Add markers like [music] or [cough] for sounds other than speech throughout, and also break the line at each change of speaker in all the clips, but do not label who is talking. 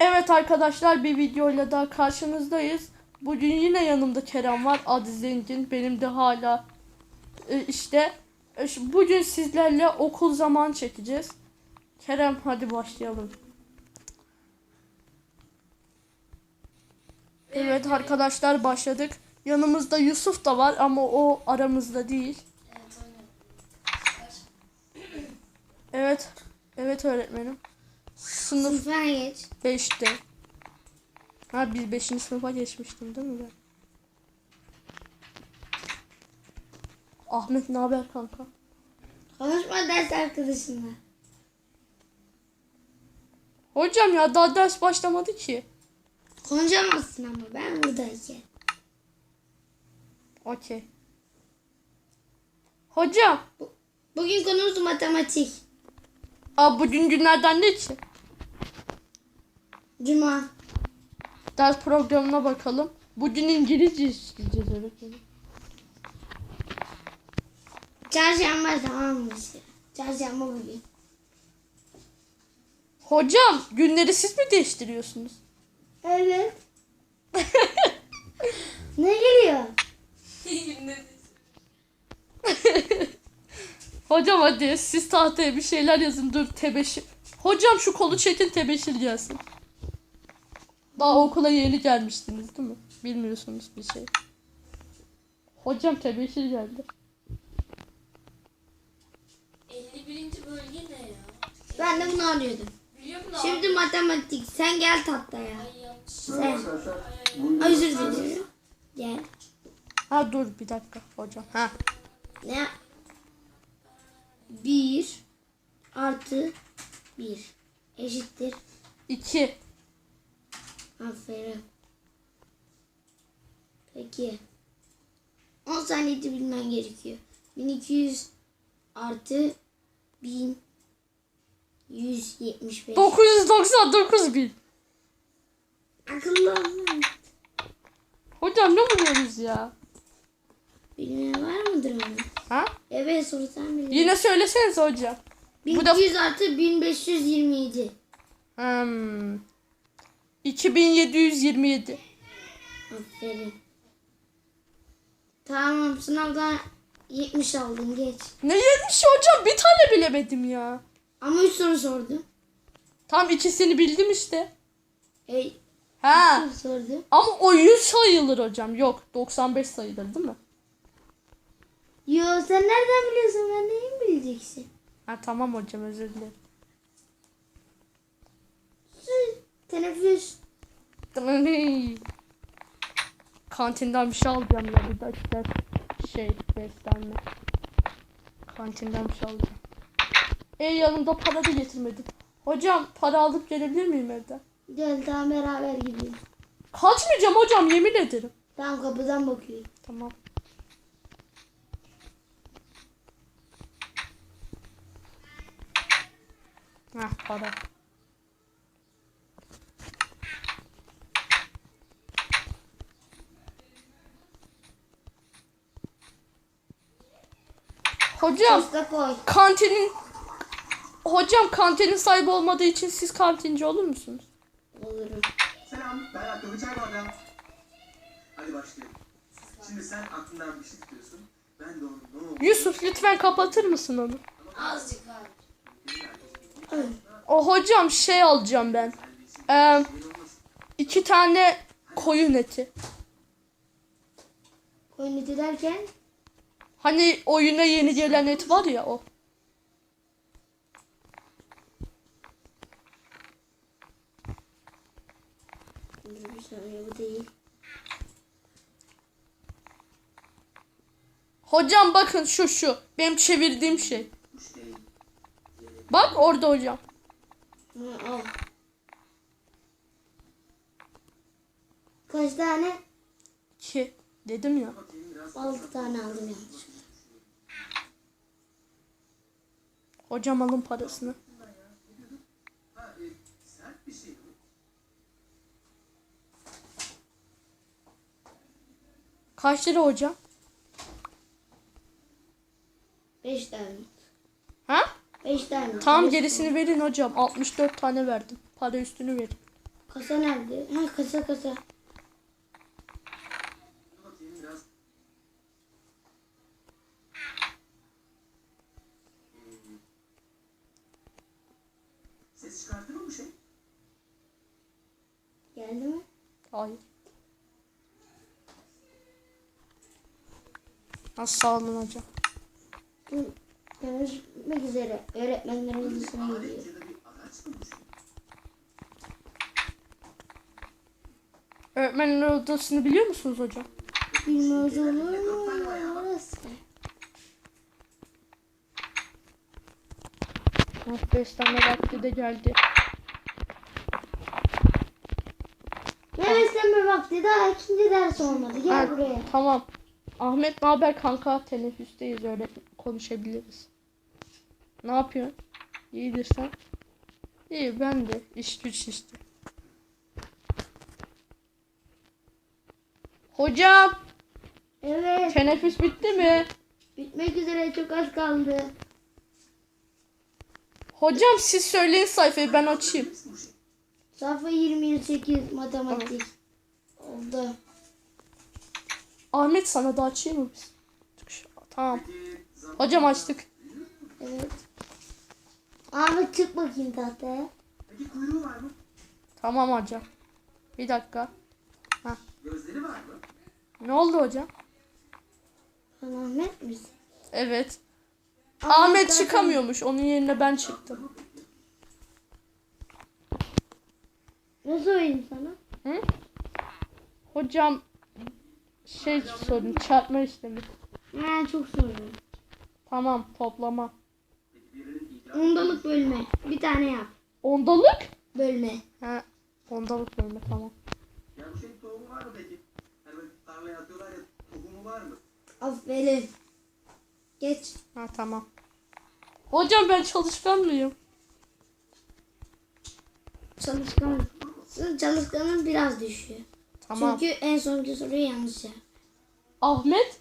Evet arkadaşlar bir videoyla daha karşınızdayız. Bugün yine yanımda Kerem var. Adı Zengin. Benim de hala e, işte e, bugün sizlerle okul zaman çekeceğiz. Kerem hadi başlayalım. Evet arkadaşlar başladık. Yanımızda Yusuf da var ama o aramızda değil. Evet. Evet öğretmenim. Sınıf
Sınıfa geç.
5'te. Ha biz 5. sınıfa geçmiştim değil mi ben? Ahmet ne haber kanka?
Konuşma ders arkadaşınla.
Hocam ya daha ders başlamadı ki.
Konuşamazsın ama ben buradayken.
Okey. Hocam.
Bugün konumuz matematik.
Aa, bugün günlerden ne ki?
Cuma.
Ders programına bakalım. Bugün İngilizce işleyeceğiz öğretmenim.
Çarşamba tamam mı? işte? Çarşamba bugün.
Hocam günleri siz mi değiştiriyorsunuz?
Evet. [laughs] ne geliyor? [laughs]
Hocam hadi siz tahtaya bir şeyler yazın dur tebeşir. Hocam şu kolu çekin tebeşir gelsin. Daha okula yeni gelmiştiniz değil mi? Bilmiyorsunuz bir şey. Hocam tebeşir geldi.
51. bölge ne ya?
Ben de bunu arıyordum.
Biliyor musun?
Şimdi matematik. Sen gel tahtaya.
Ay yanlış.
Sen. Ay, Özür dilerim. Gel.
Ha dur bir dakika hocam. Ha.
Ne? Bir artı bir eşittir.
2.
Aferin. Peki. 10 saniyede bilmen gerekiyor. 1200 artı 1175.
999 bin.
Akıllı olma.
Hocam ne buluyoruz ya?
Bilmeyen var mıdır onu?
Ha?
Evet sorsan bile.
Yine söylesenize hocam. bu da-
1200 artı 1527.
Hmm. 2727.
Aferin. Tamam sınavdan 70 aldın geç.
Ne 70 hocam bir tane bilemedim ya.
Ama 3 soru sordum.
Tam ikisini bildim işte.
E,
Ha.
sordu.
Ama o 100 sayılır hocam. Yok 95 sayılır değil mi?
Yo sen nereden biliyorsun ben neyim bileceksin?
Ha tamam hocam özür dilerim.
Teneffüs.
Kantinden bir şey alacağım ya bir dakika. Şey beslenme. Kantinden bir şey alacağım. E yanımda para da getirmedim. Hocam para alıp gelebilir miyim evden?
Gel tamam beraber gidelim.
Kaçmayacağım hocam yemin ederim.
Tamam kapıdan bakıyorum.
Tamam. Heh para. Hocam
Posta koy.
kantinin Hocam kantinin sahibi olmadığı için siz kantinci olur musunuz?
Olurum.
Selam, ben Akıllı Çay Bardağı. Hadi başlayalım. Şimdi sen aklından bir şey tutuyorsun. Ben de onu ne oldu?
Yusuf lütfen kapatır mısın onu?
Azıcık var.
O hocam şey alacağım ben. Ee, iki tane koyun eti.
Koyun eti derken
Hani oyuna yeni gelen et var ya o.
Bu değil.
Hocam bakın şu şu. Benim çevirdiğim şey. Bak orada hocam.
Al. Kaç tane?
Ki dedim ya.
6 tane aldım yanlış.
Hocam alın parasını. Kaç lira hocam?
5 tane.
Ha?
5 tane. Beş
gerisini verin hocam. 64 tane verdim. Para üstünü verin.
Kasa nerede? Ha kasa kasa.
Dur bakayım biraz. Hmm. Ses çıkartır mı bu şey?
Geldi mi?
Hayır. Nasıl sağ olun hocam.
Dur. Görüşmek üzere. Öğretmenlerin odasına gidiyor.
Öğretmenin odasını biliyor musunuz hocam?
Bilmez olur mu? Orası.
Ah, beslenme vakti de geldi.
Ne beslenme vakti daha ikinci ders olmadı. Gel
Ha,
buraya.
Tamam. Ahmet ne haber kanka? Teneffüsteyiz öyle konuşabiliriz. Ne yapıyorsun? İyidir sen. İyi ben de. İş güç işte. Hocam
Evet.
teneffüs bitti mi?
Bitmek üzere çok az kaldı.
Hocam siz söyleyin sayfayı ben açayım.
Sayfa 28 matematik. Oldu.
Ahmet sana da açayım mı biz? Tamam. Hocam açtık.
Evet. Ahmet çık bakayım tahtaya.
Peki kuyruğu var mı?
Tamam hocam. Bir dakika.
Gözleri var mı?
Ne oldu hocam?
Sen Ahmet misin?
Evet.
Ahmet
Ahmet
zaten-
çıkamıyormuş. Onun yerine ben çıktım.
Ne söyleyeyim sana?
Hı? Hocam şey sorun çarpma işlemi.
Ha çok sorun.
Tamam toplama.
Ondalık bölme. Bir tane yap.
Ondalık?
Bölme.
Ha, ondalık bölme tamam.
Şeyin tohumu var mı peki? Hani tarlaya atıyorlar ya tohumu var mı?
Aferin. Geç.
Ha tamam. Hocam ben çalışkan mıyım?
Çalışkan. Çalışkanın biraz düşüyor.
Tamam.
Çünkü en sonki soruyu yanlış yap.
Ahmet?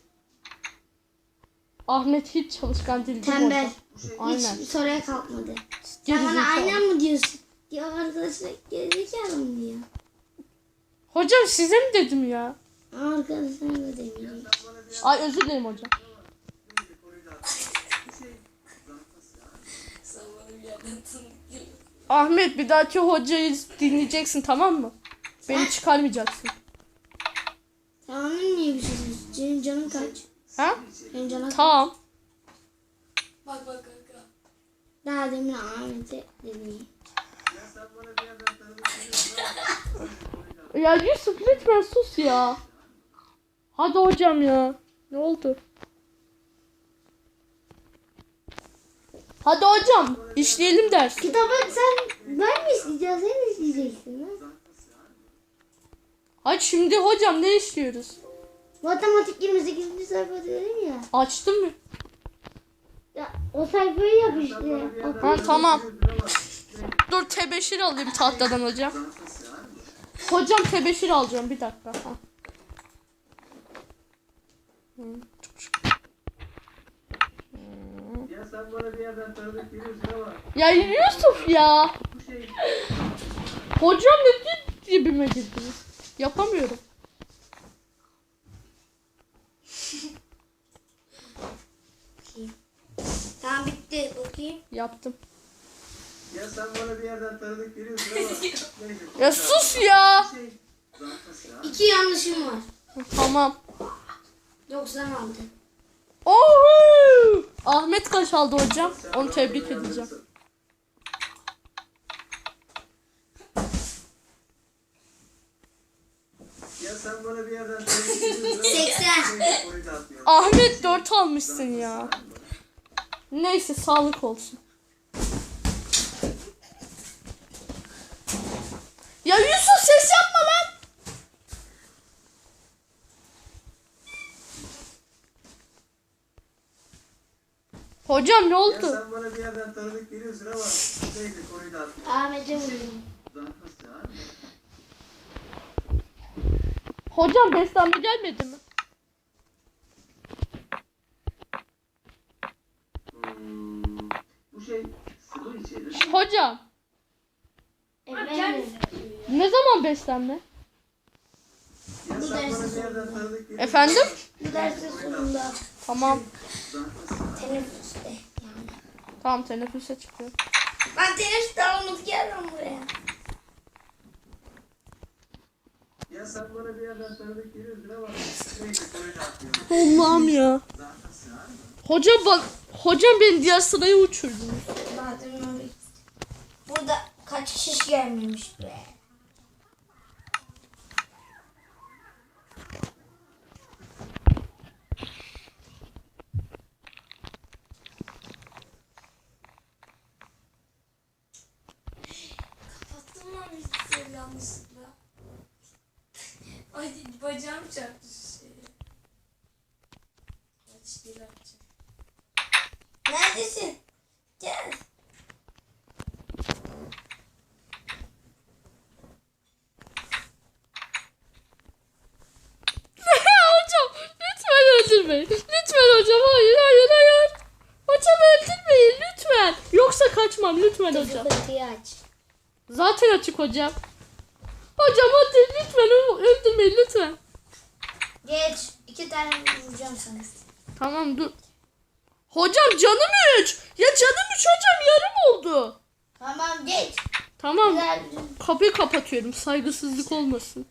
Ahmet hiç çalışkan değil mi
Tembel.
hocam?
Hiç
Aynen.
soruya kalkmadı. Sen bana aynen mı diyorsun? Ya arkadaşlar gerizekalı mı diyor?
Hocam size mi dedim ya?
Arkadaşlar da demiyor.
Ay özür dilerim hocam.
Şey.
Ahmet bir dahaki hocayı dinleyeceksin tamam mı? Beni çıkarmayacaksın.
Tamam niye bir şey diyorsun? Senin canın kaç?
Ha?
Senin canın kaç?
Tamam.
Bak bak kanka.
Daha demin Ahmet'e
ama.
Ya Yusuf lütfen sus ya. Hadi hocam ya. Ne oldu? Hadi hocam işleyelim ders.
Kitabı sen ben mi isteyeceğim sen mi isteyeceksin lan?
Hadi şimdi hocam ne işliyoruz?
Matematik 28. sayfa dedim ya.
Açtın mı?
Ya o sayfayı yap işte.
Ha tamam. Dur tebeşir alayım tahtadan hocam. Hocam tebeşir alacağım bir dakika. Ha.
Ya sen bana bir yerden tanıdık geliyorsun ama.
Ya Yusuf ya.
Şey
Hocam ne dibime girdiniz? Yapamıyorum.
Tamam bitti bakayım.
Yaptım.
Ya sen bana bir yerden tanıdık geliyorsun ama. [laughs] Neyse.
Ya sus ya.
Şey.
İki yanlışım var.
Tamam.
96.
Ohu! Ahmet kaç aldı hocam? Onu tebrik edeceğim.
Sen bana bir yerden tanıdık geliyorsun ama.
80.
Neyse, konuyu da atmayalım.
Ahmet 4 almışsın ya. Neyse sağlık olsun. Ya Yusuf ses yapma lan. Hocam ne
Ya
oldu?
sen bana bir yerden tanıdık geliyorsun ama. Neyse konuyu da.
Ahmet'e vurdum.
Zantası ya.
Hocam beslenme gelmedi mi?
Hmm, bu şey sıvı içerir.
Hocam
Efendim.
Ne zaman beslenme?
Ya
Bu
sen
dersin
bana bir yerden tanıdık geliyorsun.
Efendim?
Bu dersin sonunda
Tamam.
teneffüste yani.
Tamam teneffüse çıkıyor.
Ben teneffüste almadık geldim buraya.
Bir yerden tanıdık.
Allah'ım ya.
Zaten sığar mı?
Hoca bak. Hocam beni diğer sıraya uçurdu.
Zaten öyle. Burada kaç kişi gelmemiş be.
Kapattım lan bilgisayarı yanlışlıkla. Ay bacağım çarptı şu şeye. Kaç değil açacağım.
Neredesin? Gel. [laughs]
hocam lütfen öldürmeyin. Lütfen hocam hayır hayır hayır. Hocam öldürmeyin lütfen. Yoksa kaçmam lütfen hocam.
Aç.
Zaten açık hocam. Hocam hadi lütfen öldürmeyin lütfen.
Geç. İki tane vuracağım sana.
Tamam dur. Hocam canım 3. Ya canım 3 hocam yarım oldu.
Tamam geç.
Tamam
Güzel.
kapıyı kapatıyorum saygısızlık olmasın.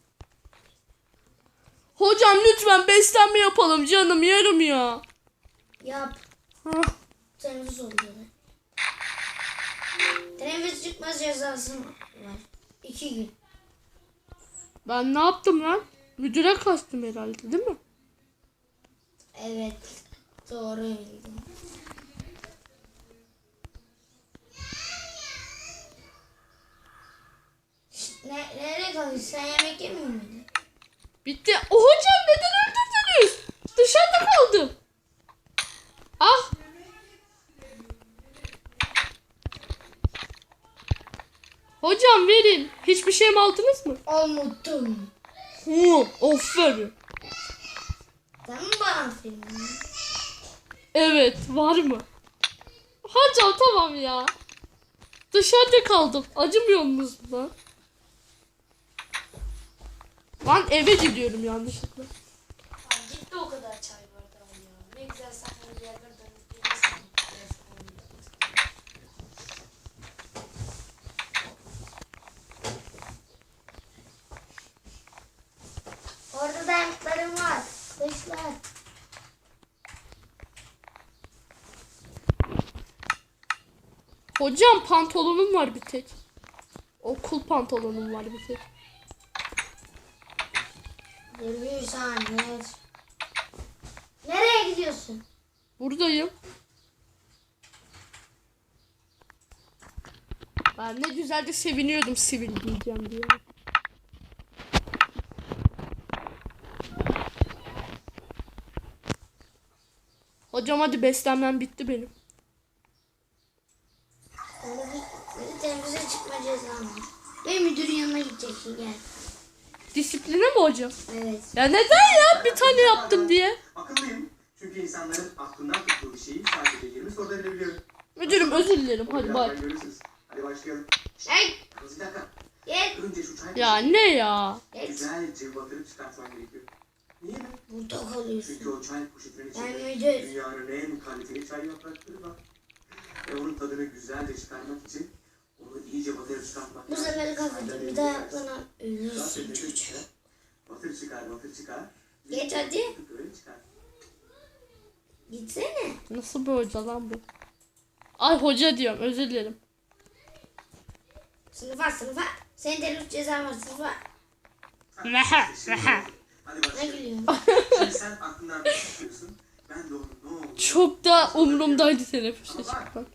Hocam lütfen beslenme yapalım canım yarım ya.
Yap.
Hah.
Teneffüs oluyor. Teneffüs çıkmaz cezası var. İki gün.
Ben ne yaptım lan? Müdüre kastım herhalde değil mi?
Evet. Doğru bildin. Şşt, Ne, nereye kalıyorsun? Sen yemek yemiyor muydun?
Bitti. O hocam neden öldürdünüz? Dışarıda kaldım. Ah. Hocam verin. Hiçbir şey mi aldınız mı?
Unuttum.
Hı, aferin.
Sen mi bana aferin?
Evet var mı? Hocam tamam ya. Dışarıda kaldım. Acımıyor musunuz lan? Lan eve gidiyorum yanlışlıkla.
Ay gitti o kadar çay bardağı ya. Ne güzel sen bir yerden dönüp geliyorsun.
Orada dayanıklarım var. Kılıçlar.
Hocam pantolonum var bir tek. Okul pantolonum var bir tek.
Dur bir saniye. Nereye gidiyorsun?
Buradayım. Ben ne güzel de seviniyordum sivil giyeceğim diye. Hocam hadi beslenmem bitti benim.
Teneffüs, teneffüse çıkma cezam var. Ve müdürün yanına gideceksin gel.
Disipline mi hocam?
Evet.
Ya neden ya bir tane yaptım diye.
Akıllıyım. Çünkü insanların aklından tuttuğu bir şeyi sadece 20 soruda bilebiliyorum.
Müdürüm özür dilerim hadi bay.
Hadi başlayalım.
Hey
Bir dakika.
gel.
Önce şu çay
Ya ne ya?
Güzelce batırıp çıkartman gerekiyor.
Burada
Çünkü
kalıyorsun.
o çay poşetinin içinde dünyanın en kaliteli çay yaprakları var. Ve onun tadını güzelce çıkarmak için onu iyice batırıp çıkartmak
Bu sefer kapatayım. Bir daha yapmana ölürsün
işte. Batır çıkar, batır çıkar.
Geç hadi.
Böyle çıkar.
Gitsene.
Nasıl bir hoca lan bu? Ay hoca diyorum özür dilerim.
Sınıfa sınıfa. Senin teneffüs cezan var sınıfa.
Reha.
oldu. Hadi
Ne
başlayalım.
gülüyorsun?
Şimdi sen aklından bir şey tutuyorsun. Ben de onun ne olduğunu...
Çok da umurumdaydı teneffüse çıkmak.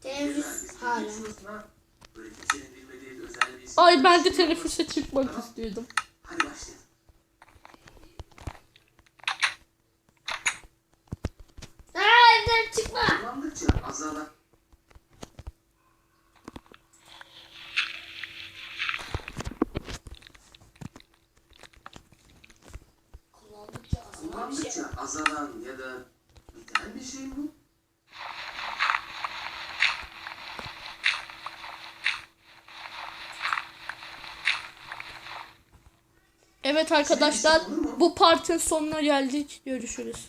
Teneffüs hala.
Böyle kimsenin bilmediği özel bir
Ay ben de teneffüse çıkmak istiyordum.
Hadi başlayalım.
Evden çıkma.
Kullandıkça azalan...
Burada özel bir şey
mi?
Evet şey arkadaşlar bu partın sonuna geldik. Görüşürüz.